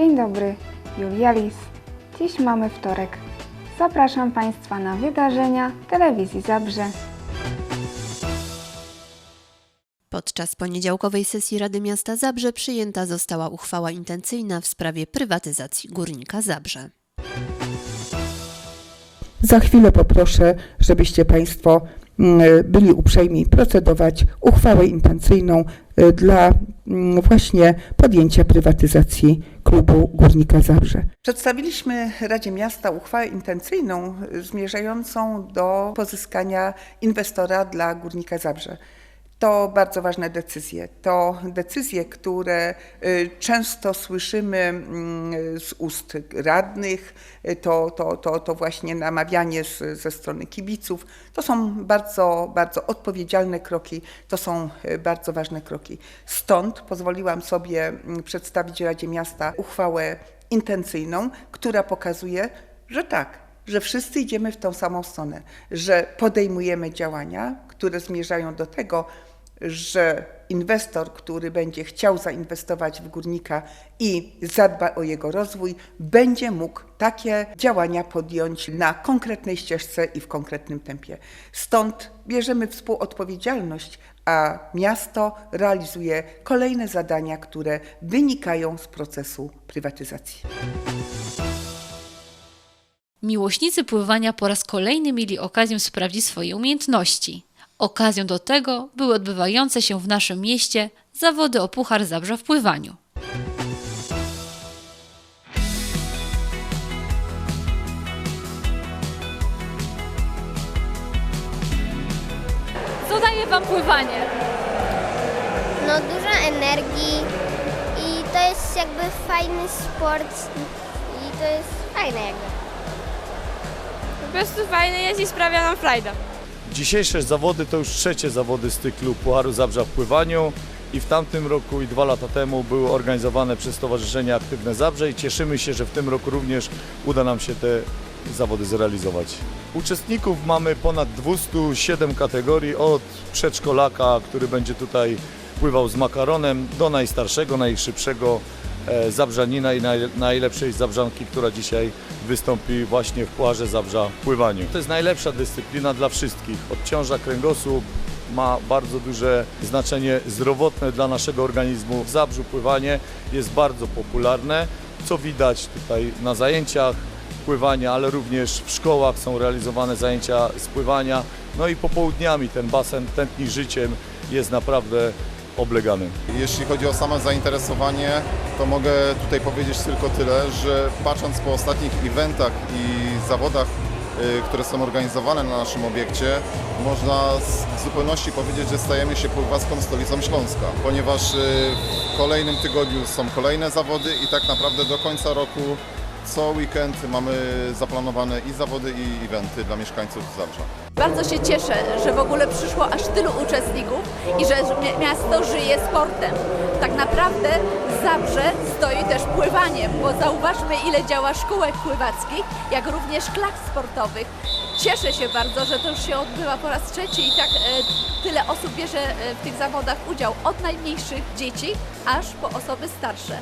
Dzień dobry, Julia Lis. Dziś mamy wtorek. Zapraszam Państwa na wydarzenia telewizji Zabrze. Podczas poniedziałkowej sesji Rady Miasta Zabrze przyjęta została uchwała intencyjna w sprawie prywatyzacji Górnika Zabrze. Za chwilę poproszę, żebyście Państwo byli uprzejmi procedować uchwałę intencyjną y, dla mm, właśnie podjęcia prywatyzacji klubu Górnika Zabrze. Przedstawiliśmy Radzie Miasta uchwałę intencyjną y, zmierzającą do pozyskania inwestora dla Górnika Zabrze. To bardzo ważne decyzje. To decyzje, które y, często słyszymy mm, z ust radnych, to, to, to, to właśnie namawianie z, ze strony kibiców. To są bardzo, bardzo odpowiedzialne kroki, to są y, bardzo ważne kroki. Stąd pozwoliłam sobie mm, przedstawić Radzie Miasta uchwałę intencyjną, która pokazuje, że tak, że wszyscy idziemy w tą samą stronę, że podejmujemy działania, które zmierzają do tego, że inwestor, który będzie chciał zainwestować w górnika i zadba o jego rozwój, będzie mógł takie działania podjąć na konkretnej ścieżce i w konkretnym tempie. Stąd bierzemy współodpowiedzialność, a miasto realizuje kolejne zadania, które wynikają z procesu prywatyzacji. Miłośnicy pływania po raz kolejny mieli okazję sprawdzić swoje umiejętności. Okazją do tego były odbywające się w naszym mieście zawody o Puchar Zabrza w pływaniu. Co daje Wam pływanie? no dużo energii i to jest jakby fajny sport i to jest fajne jakby. Po prostu fajne jest i sprawia nam frajdę. Dzisiejsze zawody to już trzecie zawody z cyklu Pucharu Zabrza w pływaniu i w tamtym roku i dwa lata temu były organizowane przez Stowarzyszenie Aktywne Zabrze i cieszymy się, że w tym roku również uda nam się te zawody zrealizować. Uczestników mamy ponad 207 kategorii, od przedszkolaka, który będzie tutaj pływał z makaronem, do najstarszego, najszybszego zabrzanina i naj, najlepszej zabrzanki, która dzisiaj wystąpi właśnie w Pucharze Zabrza w pływaniu. To jest najlepsza dyscyplina dla wszystkich. Odciąża kręgosłup, ma bardzo duże znaczenie zdrowotne dla naszego organizmu. W Zabrzu pływanie jest bardzo popularne, co widać tutaj na zajęciach pływania, ale również w szkołach są realizowane zajęcia z pływania. No i popołudniami ten basen tętni życiem jest naprawdę oblegany. Jeśli chodzi o same zainteresowanie, to mogę tutaj powiedzieć tylko tyle, że patrząc po ostatnich eventach i zawodach, y, które są organizowane na naszym obiekcie, można w zupełności powiedzieć, że stajemy się pływacką stolicą Śląska, ponieważ y, w kolejnym tygodniu są kolejne zawody i tak naprawdę do końca roku co weekend mamy zaplanowane i zawody i eventy dla mieszkańców Zabrza. Bardzo się cieszę, że w ogóle przyszło aż tylu uczestników i że mi- miasto żyje sportem. Tak naprawdę Zabrze stoi też pływaniem, bo zauważmy ile działa szkółek pływackich, jak również klas sportowych. Cieszę się bardzo, że to już się odbywa po raz trzeci i tak e, tyle osób bierze e, w tych zawodach udział, od najmniejszych dzieci aż po osoby starsze.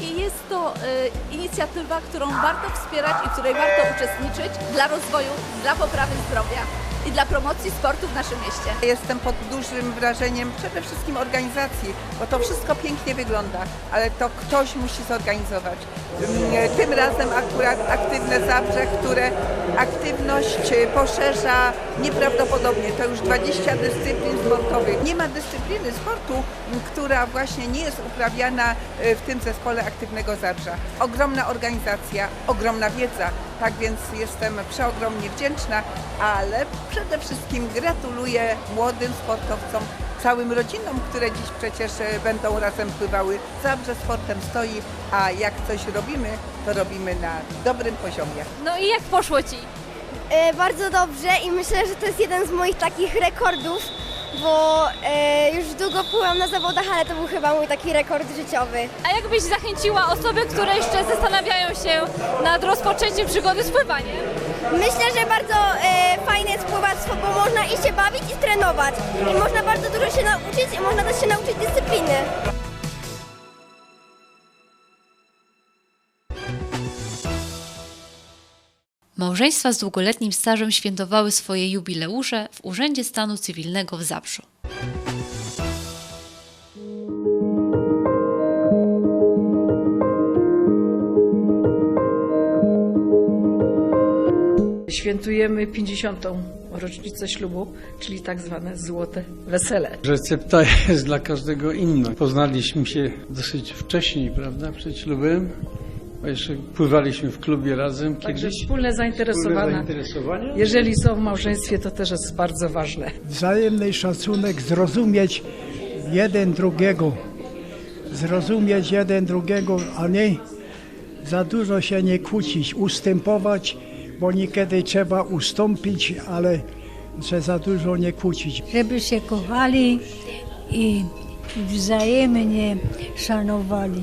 I jest to e, inicjatywa, którą warto wspierać i której warto uczestniczyć dla rozwoju, dla poprawy zdrowia i dla promocji sportu w naszym mieście. Jestem pod dużym wrażeniem przede wszystkim organizacji, bo to wszystko pięknie wygląda, ale to ktoś musi zorganizować. Tym razem akurat aktywne Zabrze, które aktywność e, poszerza nieprawdopodobnie. To już 20 dyscyplin sportowych. Nie ma dyscypliny sportu, która właśnie nie jest uprawiana e, w tym zespole aktywnego Zabrza. Ogromna organizacja, ogromna wiedza, tak więc jestem przeogromnie wdzięczna, ale przede wszystkim gratuluję młodym sportowcom, całym rodzinom, które dziś przecież e, będą razem pływały. Zabrze sportem stoi, a jak coś robimy, to robimy na dobrym poziomie. No i jak poszło Ci? E, bardzo dobrze i myślę, że to jest jeden z moich takich rekordów, bo e, już długo pływam na zawodach, ale to był chyba mój taki rekord życiowy. A jak byś zachęciła osoby, które jeszcze zastanawiają się nad rozpoczęciem przygody z pływaniem? Myślę, że bardzo e, fajne jest pływactwo, bo można i się bawić i trenować. I można bardzo dużo się nauczyć i można też się nauczyć dyscypliny. Małżeństwa z długoletnim stażem świętowały swoje jubileusze w Urzędzie Stanu Cywilnego w Zabrzu. Świętujemy 50. rocznicę ślubu, czyli tak zwane złote wesele. Recepta jest dla każdego inna. Poznaliśmy się dosyć wcześniej, prawda, przed ślubem. Bo jeszcze pływaliśmy w klubie razem Także kiedyś. wspólne Wspólne zainteresowania. zainteresowania. Jeżeli są w małżeństwie, to też jest bardzo ważne. Wzajemny szacunek, zrozumieć jeden drugiego. Zrozumieć jeden drugiego, a nie za dużo się nie kłócić, ustępować, bo niekiedy trzeba ustąpić, ale że za dużo nie kłócić. żeby się kochali i wzajemnie szanowali.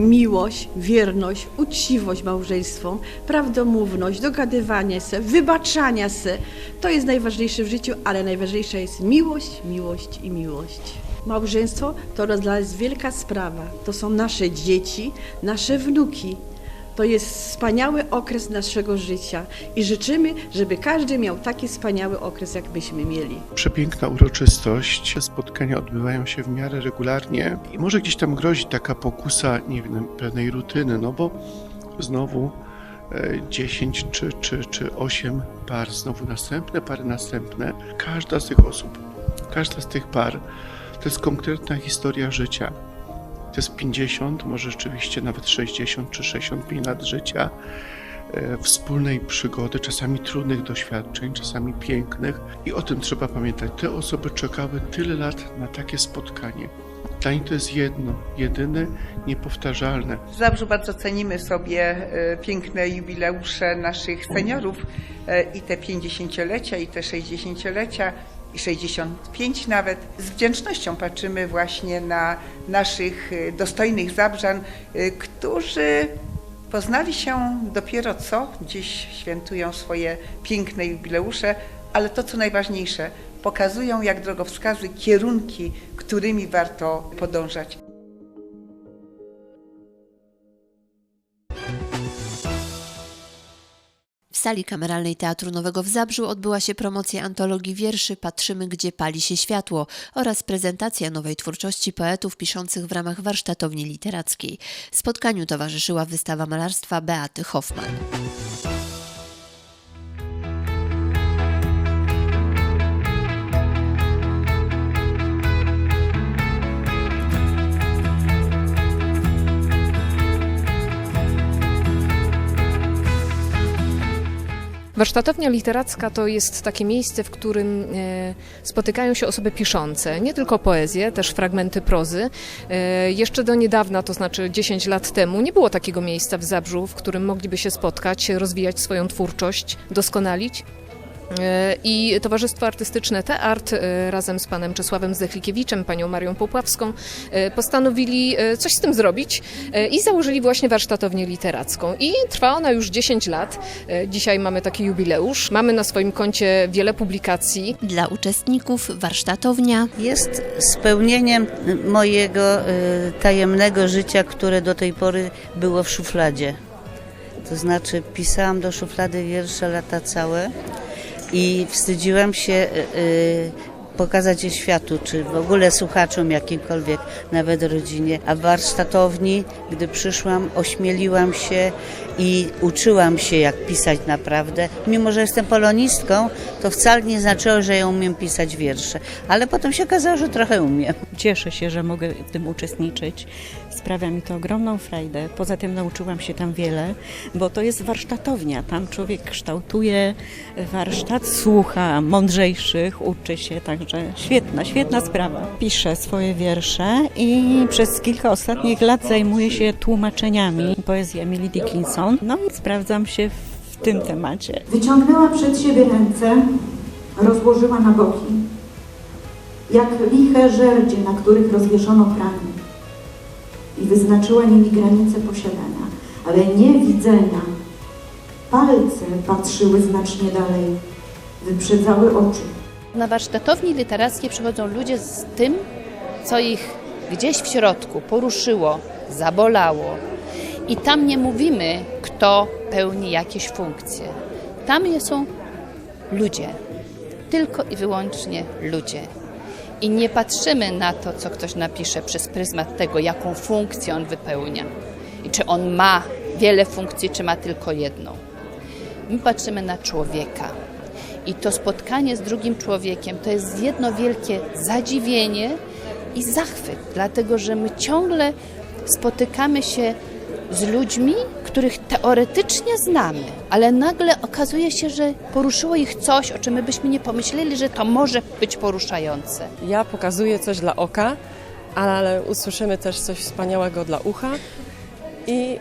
Miłość, wierność, uczciwość małżeństwom, prawdomówność, dogadywanie się, wybaczania się. To jest najważniejsze w życiu, ale najważniejsza jest miłość, miłość i miłość. Małżeństwo to dla nas wielka sprawa. To są nasze dzieci, nasze wnuki. To jest wspaniały okres naszego życia i życzymy, żeby każdy miał taki wspaniały okres, jak myśmy mieli. Przepiękna uroczystość. Spotkania odbywają się w miarę regularnie i może gdzieś tam grozi taka pokusa, nie wiem, pewnej rutyny, no bo znowu e, 10 czy, czy, czy 8 par, znowu następne pary, następne. Każda z tych osób, każda z tych par to jest konkretna historia życia. To jest 50, może rzeczywiście nawet 60 czy 65 lat życia e, wspólnej przygody, czasami trudnych doświadczeń, czasami pięknych i o tym trzeba pamiętać. Te osoby czekały tyle lat na takie spotkanie. Dla nich to jest jedno, jedyne, niepowtarzalne. W Zabrzu bardzo cenimy sobie e, piękne jubileusze naszych seniorów e, i te 50-lecia, i te 60-lecia, i 65 nawet. Z wdzięcznością patrzymy właśnie na naszych e, dostojnych Zabrzan, e, którzy poznali się dopiero co, dziś świętują swoje piękne jubileusze, ale to co najważniejsze, pokazują jak drogowskazy kierunki, którymi warto podążać. Sali kameralnej Teatru Nowego w Zabrzu odbyła się promocja antologii wierszy Patrzymy, gdzie pali się światło oraz prezentacja nowej twórczości poetów piszących w ramach warsztatowni literackiej. Spotkaniu towarzyszyła wystawa malarstwa Beaty Hoffman. Warsztatownia literacka to jest takie miejsce, w którym e, spotykają się osoby piszące, nie tylko poezję, też fragmenty prozy. E, jeszcze do niedawna, to znaczy 10 lat temu, nie było takiego miejsca w Zabrzu, w którym mogliby się spotkać, rozwijać swoją twórczość, doskonalić. E, I Towarzystwo Artystyczne Teart e, razem z panem Czesławem Zdechlikiewiczem, panią Marią Popławską e, postanowili coś z tym zrobić i założyli właśnie warsztatownię literacką. I trwa ona już 10 lat. Dzisiaj mamy taki jubileusz. Mamy na swoim koncie wiele publikacji. Dla uczestników warsztatownia Jest spełnieniem mojego tajemnego życia, które do tej pory było w szufladzie. To znaczy pisałam do szuflady wiersze lata całe i wstydziłam się y, y, pokazać je światu, czy w ogóle słuchaczom jakimkolwiek, nawet rodzinie. A w warsztatowni, gdy przyszłam, ośmieliłam się i uczyłam się, jak pisać naprawdę. Mimo, że jestem polonistką, to wcale nie znaczyło, że ja umiem pisać wiersze. Ale potem się okazało, że trochę umiem. Cieszę się, że mogę w tym uczestniczyć. Sprawia mi to ogromną frajdę. Poza tym nauczyłam się tam wiele, bo to jest warsztatownia. Tam człowiek kształtuje warsztat, słucha mądrzejszych, uczy się, także świetna, świetna sprawa. Piszę swoje wiersze i przez kilka ostatnich lat zajmuję się tłumaczeniami poezji Emily Dickinson. No i sprawdzam się w tym temacie. Wyciągnęła przed siebie ręce, rozłożyła na boki, jak liche żerdzie, na których rozwieszono pranie. I wyznaczyła nimi granice posiadania, ale nie widzenia. Palce patrzyły znacznie dalej, wyprzedzały oczy. Na warsztatowni literackiej przychodzą ludzie z tym, co ich gdzieś w środku poruszyło, zabolało. I tam nie mówimy, kto pełni jakieś funkcje. Tam są ludzie, tylko i wyłącznie ludzie. I nie patrzymy na to, co ktoś napisze przez pryzmat tego, jaką funkcję on wypełnia. I czy on ma wiele funkcji, czy ma tylko jedną. My patrzymy na człowieka. I to spotkanie z drugim człowiekiem to jest jedno wielkie zadziwienie i zachwyt, dlatego że my ciągle spotykamy się z ludźmi, których teoretycznie znamy, ale nagle okazuje się, że poruszyło ich coś, o czym my byśmy nie pomyśleli, że to może być poruszające. Ja pokazuję coś dla oka, ale usłyszymy też coś wspaniałego dla ucha i, yy,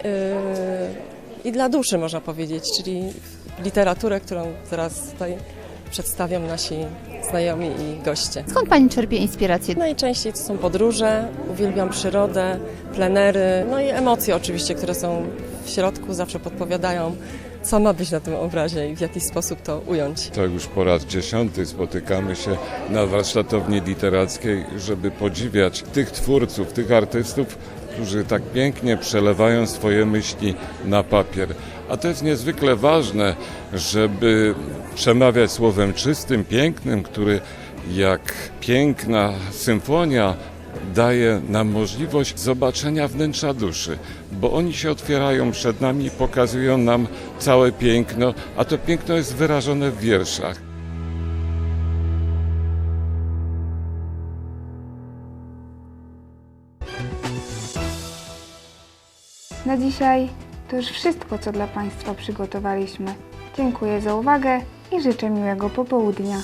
i dla duszy, można powiedzieć, czyli literaturę, którą teraz tutaj przedstawią nasi znajomi i goście. Skąd Pani czerpie inspirację? Najczęściej to są podróże, uwielbiam przyrodę, plenery, no i emocje oczywiście, które są w środku, zawsze podpowiadają, co ma być na tym obrazie i w jaki sposób to ująć. To już po raz dziesiąty spotykamy się na warsztatowni literackiej, żeby podziwiać tych twórców, tych artystów, którzy tak pięknie przelewają swoje myśli na papier. A to jest niezwykle ważne, żeby przemawiać słowem czystym, pięknym, który jak piękna symfonia daje nam możliwość zobaczenia wnętrza duszy, bo oni się otwierają przed nami, pokazują nam całe piękno, a to piękno jest wyrażone w wierszach. Na dzisiaj to już wszystko, co dla Państwa przygotowaliśmy. Dziękuję za uwagę i życzę miłego popołudnia.